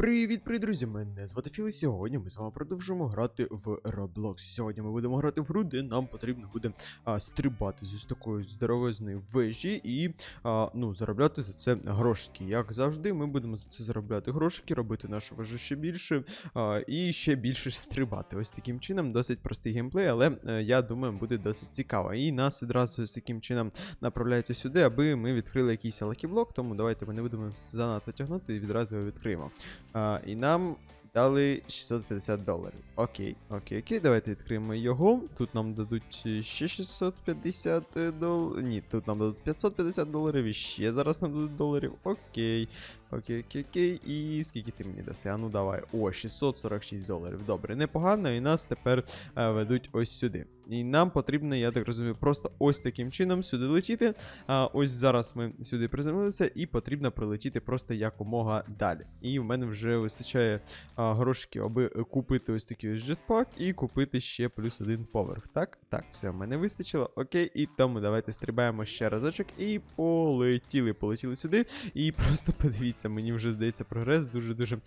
Привіт, привіт, друзі! Мене звати Філ, і сьогодні ми з вами продовжуємо грати в Roblox. Сьогодні ми будемо грати в гру, де нам потрібно буде а, стрибати з такої здоровезної вежі і а, ну, заробляти за це грошики. Як завжди, ми будемо за це заробляти грошики, робити нашу вежу ще більше а, і ще більше стрибати. Ось таким чином, досить простий геймплей, але е, я думаю, буде досить цікаво. І нас відразу ось таким чином направляють сюди, аби ми відкрили якийсь лакіблок, тому давайте ми не будемо занадто тягнути і відразу його відкриємо. А, і нам дали 650 доларів. Окей, окей, окей, давайте відкриємо його. Тут нам дадуть е, ще 650 доларів. Ні, тут нам дадуть 550 доларів і ще зараз нам дадуть доларів. Окей. Окей, окей, окей. І скільки ти мені даси? А ну давай. О, 646 доларів. Добре, непогано. І нас тепер е, ведуть ось сюди. І нам потрібно, я так розумію, просто ось таким чином сюди летіти. А, ось зараз ми сюди приземлилися, і потрібно прилетіти просто якомога далі. І в мене вже вистачає а, грошиків, аби купити ось такий ось джетпак і купити ще плюс один поверх. Так, так, все в мене вистачило. Окей, і тому давайте стрибаємо ще разочок і полетіли. Полетіли сюди. І просто подивіться, мені вже здається прогрес дуже-дуже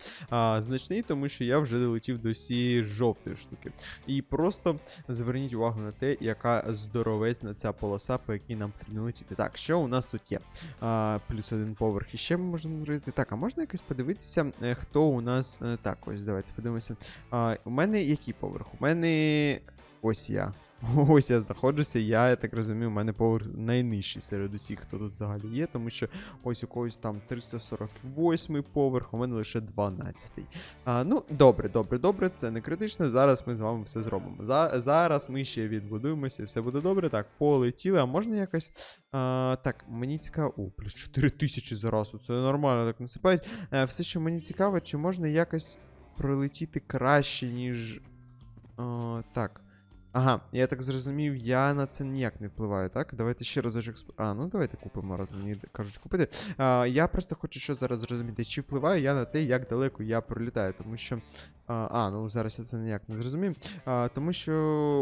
значний, тому що я вже долетів до цієї жовтої штуки. І просто зверніть увагу на те, яка здоровезна ця полоса, по якій нам потрібно. Так, що у нас тут є? А, плюс один поверх. І ще ми можемо зробити. Так, а можна якось подивитися, е, хто у нас. е, Так, ось давайте подивимося. А, у мене який поверх? У мене ось я. Ось я знаходжуся, я, я так розумію, у мене поверх найнижчий серед усіх, хто тут взагалі є, тому що ось у когось там 348 поверх, у мене лише 12. А, ну, добре, добре, добре, це не критично. Зараз ми з вами все зробимо. За, зараз ми ще відбудуємося, все буде добре. Так, полетіли. А можна якось. А, так, мені цікаво. О, плюс 4 тисячі зараз. Це нормально так насипають. Е, все, що мені цікаво, чи можна якось пролетіти краще, ніж. А, так. Ага, я так зрозумів, я на це ніяк не впливаю, так? Давайте ще разочок. сп- А, ну давайте купимо, раз мені кажуть купити. А, я просто хочу що зараз зрозуміти, чи впливаю я на те, як далеко я пролітаю, тому що. А, а, ну зараз я це ніяк не зрозумів. А, тому що,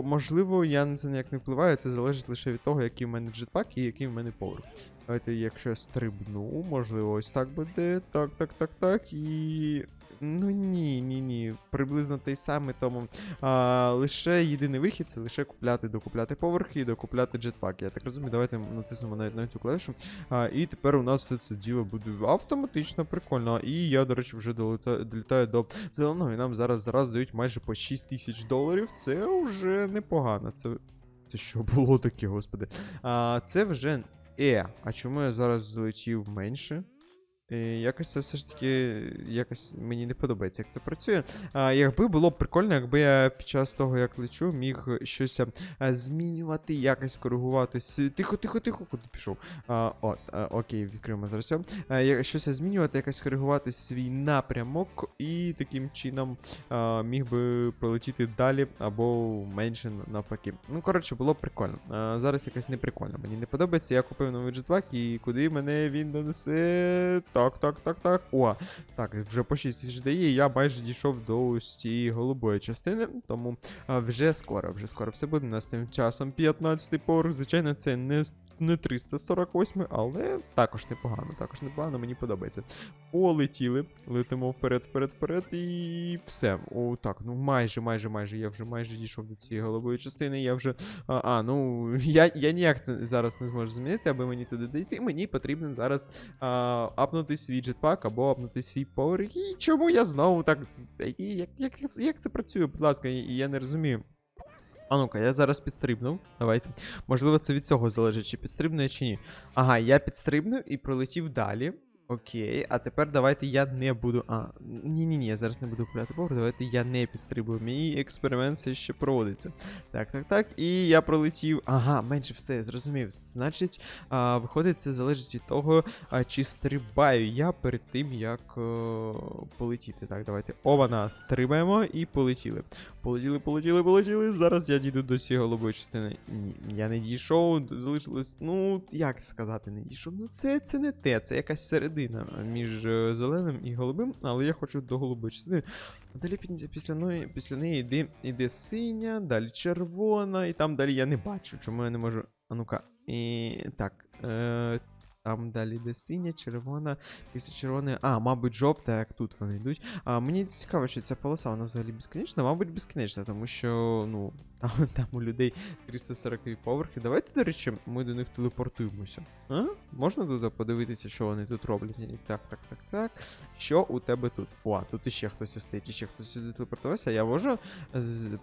можливо, я на це ніяк не впливаю, це залежить лише від того, який в мене джетпак і який в мене поверх. Давайте, якщо я стрибну, можливо, ось так буде. Так, так, так, так. І. Ну ні, ні, ні. Приблизно той самий, тому а, лише єдиний вихід це лише купляти, докупляти поверхи і докупляти джетпак. Я так розумію, давайте натиснемо навіть на цю клавішу. А, і тепер у нас все це діло буде автоматично, прикольно. І я, до речі, вже долітаю, долітаю до зеленого, і нам зараз зараз дають майже по 6 тисяч доларів. Це вже непогано. Це. Це що було таке, господи. А, це вже. Е, а чому я зараз залетів менше? Е, якось це все ж таки якось мені не подобається, як це працює. А, якби було б прикольно, якби я під час того, як лечу, міг щось а, змінювати, якось коригувати. с- Тихо, тихо, тихо, куди пішов. А, от, а, окей, відкриємо зараз. А, я- щось змінювати, якось коригувати свій напрямок, і таким чином а, міг би пролетіти далі або менше навпаки. Ну, коротше, було б прикольно. А, зараз якось не прикольно. Мені не подобається. Я купив новий джетпак, і куди мене він донесе. Так, так, так, так. О, так, вже по 6 тисяч дає. Я майже дійшов до ось цієї голубої частини, тому а, вже скоро, вже скоро все буде. У нас тим часом 15-й поверх. Звичайно, це не. Не 348, але також непогано, також непогано, мені подобається. Полетіли, летимо вперед, вперед, вперед, і все. О, так, ну майже, майже, майже. Я вже майже дійшов до цієї голової частини. Я вже. А, а ну я, я ніяк це зараз не зможу змінити, аби мені туди дійти. Мені потрібно зараз а, апнути свій джетпак або апнути свій поверх. І чому я знову так. Як, як, як це працює, будь ласка, я не розумію. А ну-ка, я зараз підстрибнув. Давайте. Можливо, це від цього залежить, чи підстрибну я, чи ні. Ага, я підстрибнув і пролетів далі. Окей, а тепер давайте я не буду. А, ні-ні-ні, я зараз не буду купляти поверх, давайте я не підстрибую. Мій експеримент все ще проводиться. Так, так, так. І я пролетів. Ага, менше все, зрозумів. Значить, а, виходить, це залежить від того, а, чи стрибаю я перед тим, як е, полетіти. Так, давайте. Ована, стрибаємо і полетіли. Полетіли, полетіли, полетіли. Зараз я дійду до цієї голубої частини. Ні, я не дійшов, залишилось. Ну, як сказати, не дійшов. Ну, це, це не те, це якась середина між е, зеленим і голубим, але я хочу до голубої частини. Далі після неї, після неї йде, йде синя, далі червона, і там далі я не бачу, чому я не можу. А ну-ка. І так. Е, Там далі йде синя, червона, після червоної. А, мабуть, жовта, як тут вони йдуть. А мені цікаво, що ця полоса вона взагалі безкінечна, мабуть, безкінечна, тому що, ну, там, там у людей 340 поверхи. Давайте, до речі, ми до них телепортуємося. А? Можна туди подивитися, що вони тут роблять? Так, так, так, так. Що у тебе тут? О, тут іще хтось стоїть, іще хтось сюди телепортувався. Я можу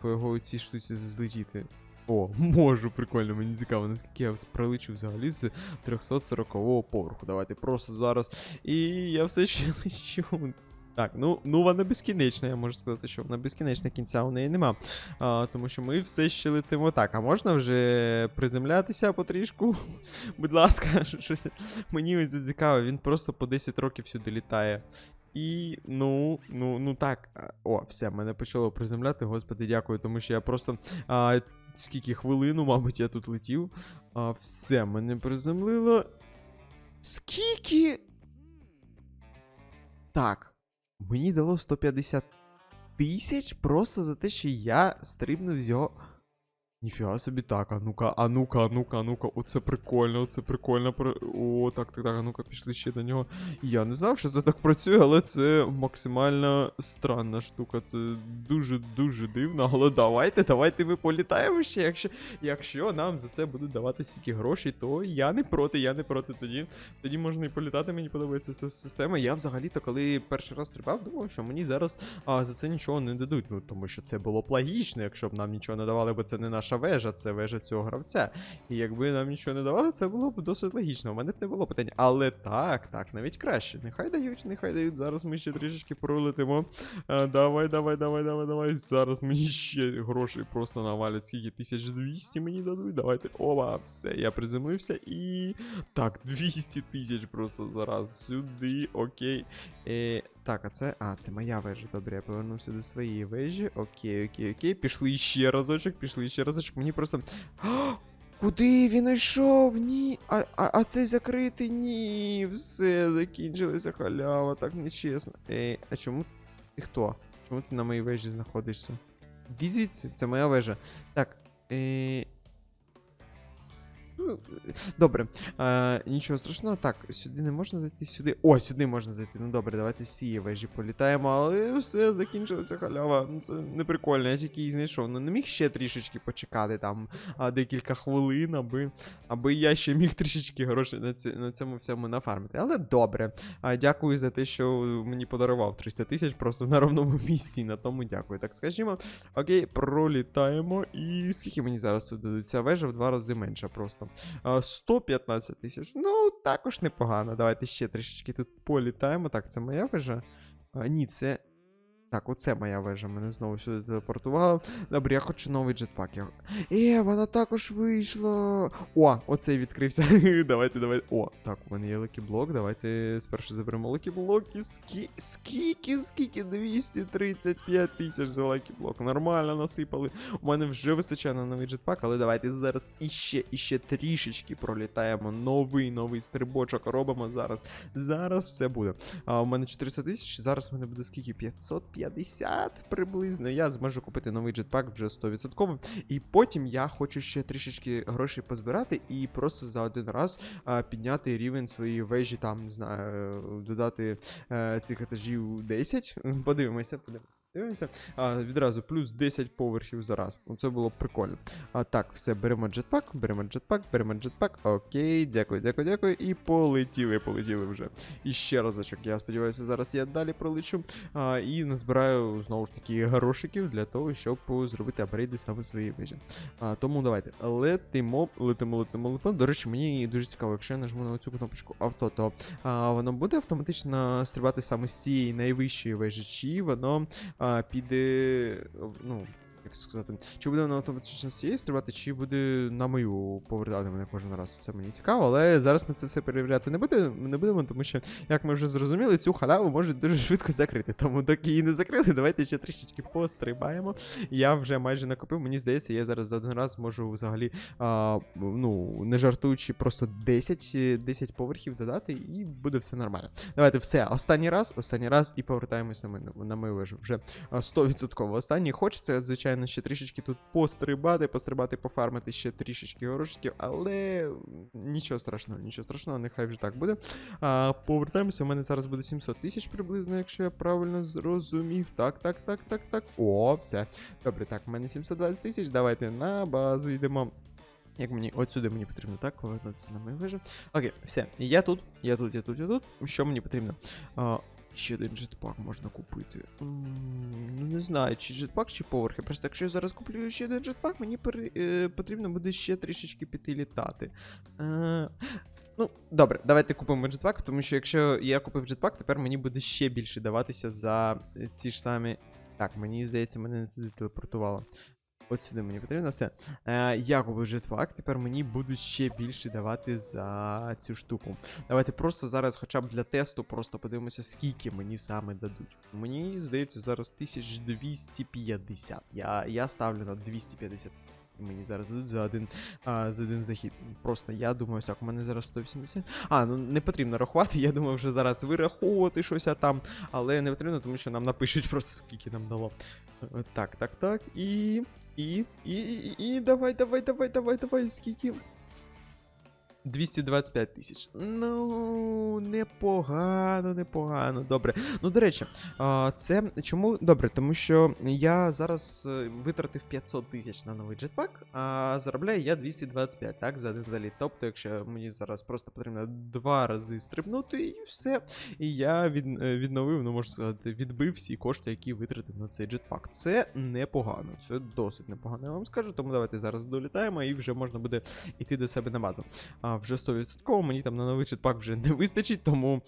по його цій штуці злетіти? О, можу, прикольно, мені цікаво, наскільки я пролечу взагалі з 340-го поверху. Давайте просто зараз. І я все ще лечу. Так, ну, ну вона безкінечна, я можу сказати, що вона безкінечна кінця у неї нема. А, тому що ми все ще летимо так. А можна вже приземлятися потрішку? Будь ласка, щось мені ось цікаво, він просто по 10 років сюди літає. І ну, ну, ну так. О, все, мене почало приземляти. Господи, дякую, тому що я просто. А, скільки хвилину, мабуть, я тут летів. А, все, мене приземлило. Скільки? Так. Мені дало 150 тисяч просто за те, що я стрибнув з його. Ніфіга собі так, а ну-ка, а ну-ка, а ну-ка, а ну-ка, оце прикольно, оце прикольно. О, так, так, так, а ну-ка, пішли ще до нього. Я не знав, що це так працює, але це максимально странна штука. Це дуже-дуже дивно. Але давайте, давайте ми політаємо ще. Якщо, якщо нам за це будуть давати стільки грошей, то я не проти, я не проти тоді. Тоді можна і політати, мені подобається ця система. Я взагалі-то, коли перший раз стрибав, думав, що мені зараз а, за це нічого не дадуть. Ну тому що це було б логічно, якщо б нам нічого не давали, бо це не наша вежа, це вежа цього гравця. І якби нам нічого не давали, це було б досить логічно. У мене б не було питань. Але так, так, навіть краще. Нехай дають, нехай дають. Зараз ми ще трішечки пролетимо. Давай, давай, давай, давай, давай. Зараз мені ще грошей просто навалять. Скільки 1200 мені дадуть. Давайте. Оба, все, я приземлився і. Так, 200 тисяч просто зараз. Сюди, окей. Е, так, а це. А, це моя вежа. Добре, я повернувся до своєї вежі. Окей, окей, окей. Пішли ще разочок, пішли ще разочок. Мені просто. А, Куди він йшов? Ні. А, а, а цей закритий? Ні. Все, закінчилася халява, так нечесно. Е, а чому ти хто? Чому ти на моїй вежі знаходишся? Іди звідси, це моя вежа. Так. Е... ну, Добре, е, нічого страшного. Так, сюди не можна зайти, сюди. О, сюди можна зайти. Ну добре, давайте з цієї вежі політаємо, але все, закінчилася халява. Ну це не прикольно, я тільки її знайшов. Ну не міг ще трішечки почекати там декілька хвилин, аби, аби я ще міг трішечки грошей на, ці, на цьому всьому нафармити. Але добре. А, дякую за те, що мені подарував 300 тисяч просто на ровному місці. На тому дякую. Так скажімо. Окей, пролітаємо. І скільки мені зараз тут дадуть? Ця вежа в два рази менша просто. А, 115 тисяч. Ну, також непогано. Давайте ще трішечки тут політаємо. Так, це моя вежа? Ні, це. Так, оце моя вежа. Мене знову сюди телепортувало. Добре, я хочу новий джетпак. Я... Е, вона також вийшла. О, оцей відкрився. давайте, давайте. О, так, у мене є лекіблок. Давайте спершу заберемо лекіблок. І скі... скільки, скільки? 235 тисяч за лекіблок. Нормально насипали. У мене вже вистачає на новий джетпак, але давайте зараз іще, іще трішечки пролітаємо. Новий новий стрибочок робимо зараз. Зараз все буде. А у мене 400 тисяч, зараз в мене буде скільки? 550 приблизно. Я зможу купити новий джетпак вже 100%. І потім я хочу ще трішечки грошей позбирати і просто за один раз а, підняти рівень своєї вежі, там, не знаю, додати а, цих етажів 10. Подивимося, подивимося. Дивимося. А, відразу плюс 10 поверхів за раз. Це було прикольно. А так, все, беремо джетпак, беремо джетпак, беремо джетпак. Окей, дякую, дякую, дякую. І полетіли, полетіли вже. І ще разочок. Я сподіваюся, зараз я далі пролечу. А, і назбираю знову ж таки грошиків для того, щоб зробити апгрейди саме своїй вежі. А, тому давайте летимо, летимо, летимо, летимо. До речі, мені дуже цікаво, якщо я нажму на цю кнопочку авто, то а, воно буде автоматично стрибати саме з цієї найвищої вежі, чи воно а, піде. Ну. Як сказати, чи буде воно автоматично цієї стрибати, чи буде на мою повертати мене кожен раз. Це мені цікаво, але зараз ми це все перевіряти не будемо, не будемо, тому що, як ми вже зрозуміли, цю халяву можуть дуже швидко закрити. Тому доки її не закрили, давайте ще трішечки пострибаємо. Я вже майже накопив, мені здається, я зараз за один раз можу взагалі, а, ну, не жартуючи, просто 10, е, 10 поверхів додати, і буде все нормально. Давайте все, останній раз, останній раз і повертаємось на мене на мою вежу. Вже 100%. Останній хочеться, звичайно, звичайно, ще трішечки тут пострибати, пострибати, пофармити ще трішечки горошків, але нічого страшного, нічого страшного, нехай вже так буде. А, повертаємося, у мене зараз буде 700 тисяч приблизно, якщо я правильно зрозумів. Так, так, так, так, так. О, все. Добре, так, у мене 720 тисяч. Давайте на базу йдемо. Як мені от сюди мені потрібно, так, повернутися на мою вежу. Окей, все. Я тут, я тут, я тут, я тут. Що мені потрібно? Ще один джетпак можна купити. Ну, не знаю, чи джетпак, чи поверхи. Просто якщо я зараз куплю ще один джетпак, мені е, потрібно буде ще трішечки піти літати. Е, ну, добре, давайте купимо джетпак, тому що якщо я купив джетпак, тепер мені буде ще більше даватися за ці ж самі. Так, мені здається, мене не туди телепортувало. От сюди мені потрібно все. Е, я купив джетпак, тепер мені будуть ще більше давати за цю штуку. Давайте просто зараз, хоча б для тесту, просто подивимося, скільки мені саме дадуть. Мені здається, зараз 1250. Я, я ставлю на 250. Мені зараз дадуть за один, а, за один захід. Просто я думаю, так, у мене зараз 180. А, ну не потрібно рахувати, я думаю, вже зараз вираховувати щось там. Але не потрібно, тому що нам напишуть просто скільки нам дало. Е, Так, так, так. І. І. І. І. І. Давай, давай, давай, давай, давай. Скільки? 225 тисяч. Ну, непогано, непогано. Добре. Ну, до речі, це чому добре? Тому що я зараз е, витратив 500 тисяч на новий джетпак, а заробляю я 225, так, за один заліт. Тобто, якщо мені зараз просто потрібно два рази стрибнути, і все. І я від, е, відновив, ну можна сказати, відбив всі кошти, які витратив на цей джетпак. Це непогано, це досить непогано, я вам скажу. Тому давайте зараз долітаємо і вже можна буде йти до себе на базу. Вже 100% мені там на новий читпак вже не вистачить, тому,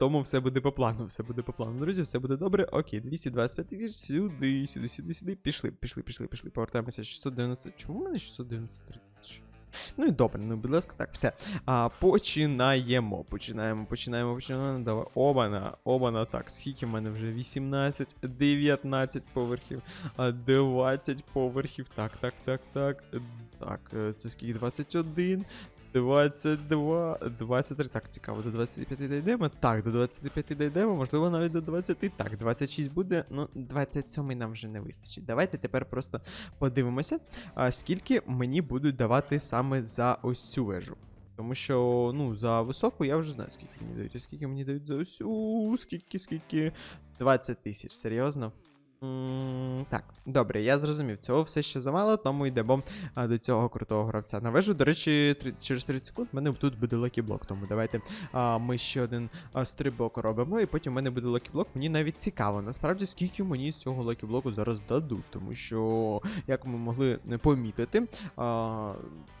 тому все буде по плану. Все буде по плану. Друзі, все буде добре. Окей, 225 тисяч сюди, сюди, сюди, сюди. Пішли, пішли, пішли, пішли. Повертаємося 690. Чому в мене 693 тисячі? Ну і добре, ну будь ласка, так, все. А, починаємо. Починаємо, починаємо, починаємо. Давай. Обана, обана. Так, скільки в мене вже? 18, 19 поверхів, 20 поверхів. Так, так, так, так. Так, е, це скільки? 21, 22, 23. Так, цікаво, до 25 дійдемо. Так, до 25 дійдемо, можливо, навіть до 20. Так, 26 буде. Ну, 27 нам вже не вистачить. Давайте тепер просто подивимося, скільки мені будуть давати саме за ось цю вежу. Тому що, ну, за високу я вже знаю, скільки мені дають. А скільки мені дають за ось цю, скільки, скільки. 20 тисяч, серйозно? Так, добре, я зрозумів. Цього все ще замало, тому йдемо а, до цього крутого гравця. На вежу, до речі, три- через 30 секунд в мене тут буде лакіблок, тому давайте а, ми ще один а, стрибок робимо, і потім в мене буде лакіблок. Мені навіть цікаво, насправді, скільки мені з цього лакіблоку зараз дадуть, тому що, як ми могли помітити, а,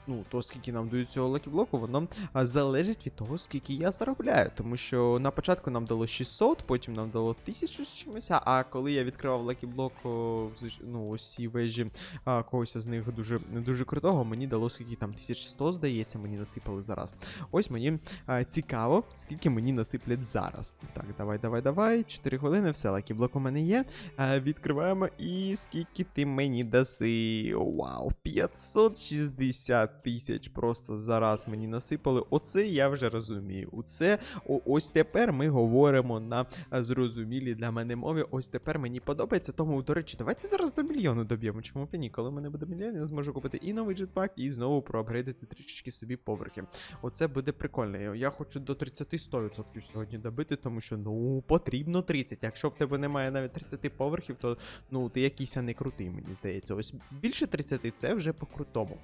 ну, то скільки нам дають цього лакіблоку, воно а, залежить від того, скільки я заробляю. Тому що на початку нам дало 600, потім нам дало 1000 з чимось, а коли я відкривав лакіблок, в ну, ці вежі а, когось з них дуже, дуже крутого, мені дало скільки там 1100, здається, мені насипали зараз. Ось мені а, цікаво, скільки мені насиплять зараз. Так, давай, давай, давай. 4 хвилини, все, лакіблок у мене є. А, відкриваємо. І скільки ти мені даси? Вау, 560 тисяч просто зараз мені насипали. Оце я вже розумію. Оце о, ось тепер ми говоримо на а, зрозумілій для мене мові. Ось тепер мені подобається. Тому, до речі, давайте зараз до мільйону доб'ємо. Чому б ні? Коли в мене буде мільйон, я зможу купити і новий джетпак, і знову проапгрейдити трішечки собі поверхи. Оце буде прикольно. Я- хочу до 30-100% сьогодні добити, тому що ну потрібно 30. Якщо в тебе немає навіть 30 поверхів, то ну ти якийсь не крутий, мені здається. Ось більше 30 це вже по-крутому.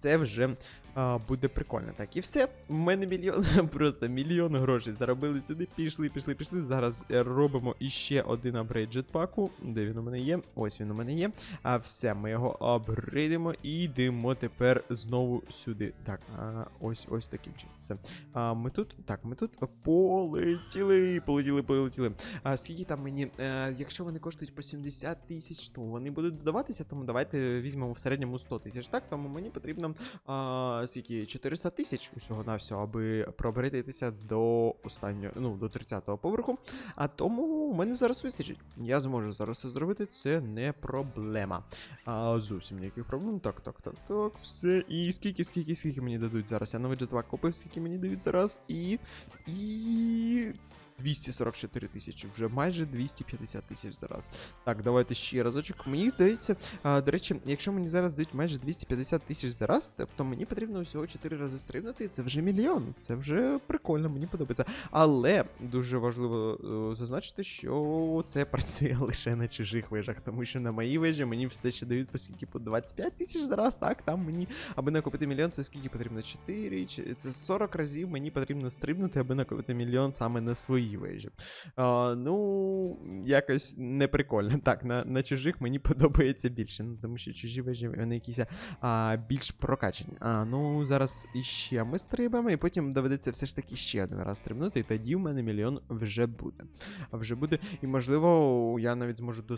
Це вже а, буде прикольно. Так, і все. У мене мільйон, просто мільйон грошей заробили сюди. Пішли, пішли, пішли. Зараз робимо іще один апгрейд джетпаку. Де він у мене є? Ось він у мене є. А все, ми його апгрейдимо і йдемо тепер знову сюди. Так, а, ось ось таким чином. Все. А, ми тут. Так, ми тут полетіли, полетіли, полетіли. А скільки там мені. Е, якщо вони коштують по 70 тисяч, то вони будуть додаватися, тому давайте візьмемо в середньому 100 тисяч. Так, тому мені потрібно а, скільки 400 тисяч усього на всього, аби пробритися до останнього, ну, до 30-го поверху. А тому у мене зараз вистачить. Я зможу зараз це зробити, це не проблема. А, зовсім ніяких проблем. Так, так, так, так, все. І скільки, скільки, скільки мені дадуть зараз? Я новий джетпак купив, скільки мені дають зараз. І. І. 244 тисячі, вже майже 250 тисяч зараз. Так, давайте ще разочок. Мені здається, до речі, якщо мені зараз дають майже 250 тисяч за раз, тобто мені потрібно всього 4 рази стрибнути, і це вже мільйон. Це вже прикольно, мені подобається. Але дуже важливо е, зазначити, що це працює лише на чужих вежах, тому що на моїй вежі мені все ще дають по скільки по 25 тисяч за раз, так? Там мені, аби накопити мільйон, це скільки потрібно? 4, чи- це 40 разів мені потрібно стрибнути, аби накопити мільйон саме на своїй вежі. А, ну, якось не прикольно. Так, на, на чужих мені подобається більше, ну, тому що чужі вежі вони якісь а, більш прокачані. А, ну, зараз іще ми стрибаємо, і потім доведеться все ж таки ще один раз стрибнути, і тоді в мене мільйон вже буде. А вже буде. І можливо, я навіть зможу до,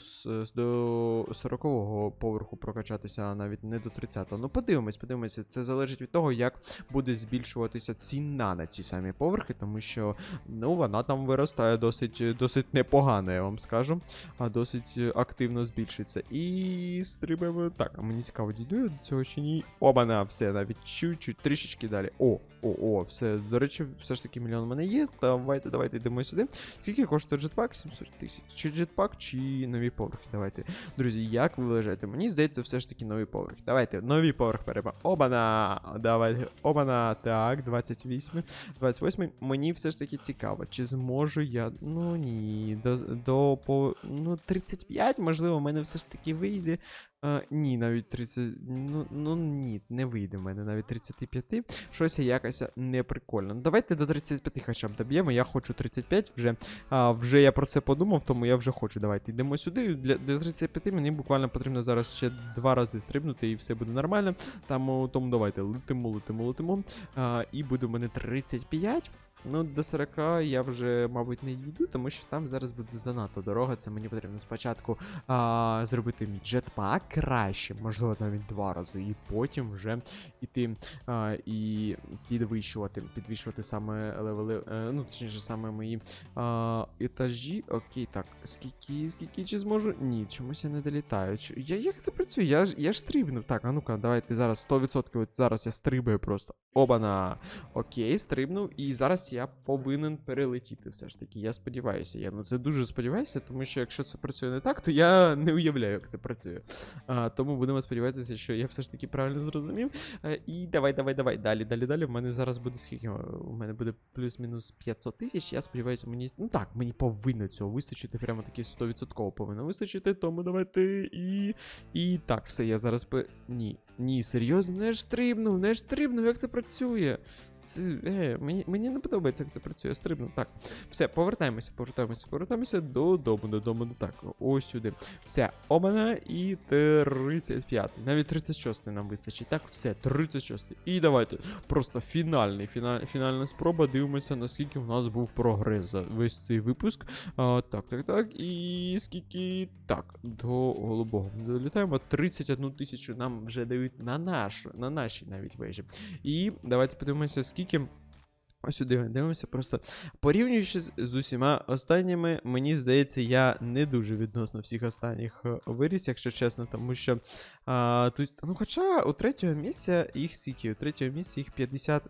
до 40-го поверху прокачатися, а навіть не до 30-го. Ну, подивимось, подивимося. Це залежить від того, як буде збільшуватися ціна на ці самі поверхи, тому що ну, вона там виростає досить, досить непогано, я вам скажу. А досить е, активно збільшується. І стрибаємо. Так, а мені цікаво, дійду до цього чи ні. Обана, все, навіть чуть-чуть, трішечки далі. О, о, о, все. До речі, все ж таки мільйон в мене є. Давайте, давайте йдемо сюди. Скільки коштує джетпак? 700 тисяч. Чи джетпак, чи нові поверхи? Давайте. Друзі, як ви вважаєте? Мені здається, все ж таки нові поверхи. Давайте, нові поверх беремо. Обана! Давайте. Обана. Так, 28. 28. Мені все ж таки цікаво, чи зможу я. Ну ні. До, до по. Ну, 35, можливо, в мене все ж таки вийде. А, ні, навіть 30. Ну, ну ні, не вийде в мене навіть 35. Щось якось не прикольно. Ну, давайте до 35 хоча б доб'ємо. Я хочу 35 вже. А, вже я про це подумав, тому я вже хочу. Давайте йдемо сюди. Для, для 35 мені буквально потрібно зараз ще два рази стрибнути, і все буде нормально. Там, тому давайте летимо, летимо, летимо. А, і буде в мене 35. Ну, до 40 я вже, мабуть, не йду, тому що там зараз буде занадто дорога. Це мені потрібно спочатку а, зробити мій джетпак краще, можливо, навіть два рази, і потім вже іти а, і підвищувати, підвищувати саме левели, е, ну, точніше, саме мої а, етажі. Окей, так, скільки, скільки чи зможу? Ні, чомусь я не долітаю. Я, як це працює? Я ж, я ж стрибнув. Так, а ну-ка, давайте зараз 100%, от зараз я стрибаю просто. Обана! Окей, стрибнув, і зараз я повинен перелетіти все ж таки. Я сподіваюся. Я на це дуже сподіваюся, тому що якщо це працює не так, то я не уявляю, як це працює. А, тому будемо сподіватися, що я все ж таки правильно зрозумів. Е, і давай, давай, давай. Далі, далі, далі. В мене зараз буде скільки? У мене буде плюс-мінус 500 тисяч. Я сподіваюся, мені. Ну так, мені повинно цього вистачити. Прямо таки 100% повинно вистачити. Тому давайте і. І так, все, я зараз. Ні. Ні, серйозно, не ж стрибнув, не ж стрибнув, як це працює. Це, е, мені, мені не подобається, як це працює. Я стрибнув. Так, все, повертаємося, повертаємося, повертаємося додому, додому. Так, ось сюди. Все, обана і 35. Навіть 36 нам вистачить. Так, все, 36. І давайте. Просто фінальний, фіналь, фінальна спроба. Дивимося, наскільки в нас був прогрес за весь цей випуск. А, так, так, так. І скільки. Так, до голубого ми долітаємо. 31 тисячу нам вже дають на наш, на нашій навіть вежі. І давайте подивимося, скільки. Ось сюди дивимося, просто порівнюючи з, усіма останніми, мені здається, я не дуже відносно всіх останніх е, виріс, якщо чесно, тому що а, тут, ну хоча у третього місця їх скільки, у третього місця їх 50.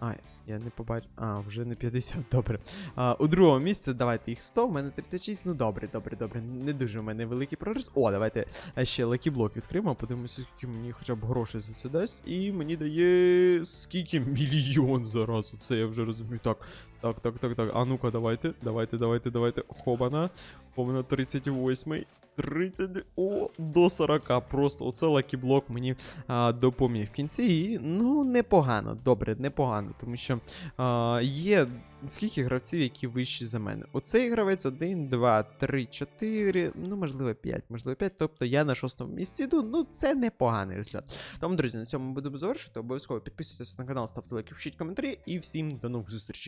А, я не побачу. А, вже не 50, добре. А, у другому місці, давайте їх 100, у мене 36. Ну добре, добре, добре. Не дуже в мене великий прорис. О, давайте е, ще лакіблок відкриємо, подивимося, скільки мені хоча б грошей за це дасть. І мені дає скільки мільйон зараз. Це я вже розумію. Так, так, так, так, так. А ну-ка, давайте, давайте, давайте, давайте. Хобана. Хобана 38. 30. О, до 40. Просто оце лакіблок мені а, допоміг в кінці. І, ну, непогано, добре, непогано. Тому що а, є скільки гравців, які вищі за мене. Оцей гравець 1, 2, 3, 4, ну, можливо, 5, можливо, 5. Тобто я на шостому місці йду. Ну, це непоганий результат. Тому, друзі, на цьому будемо завершити. Обов'язково підписуйтесь на канал, ставте лайки, пишіть коментарі і всім до нових зустрічей.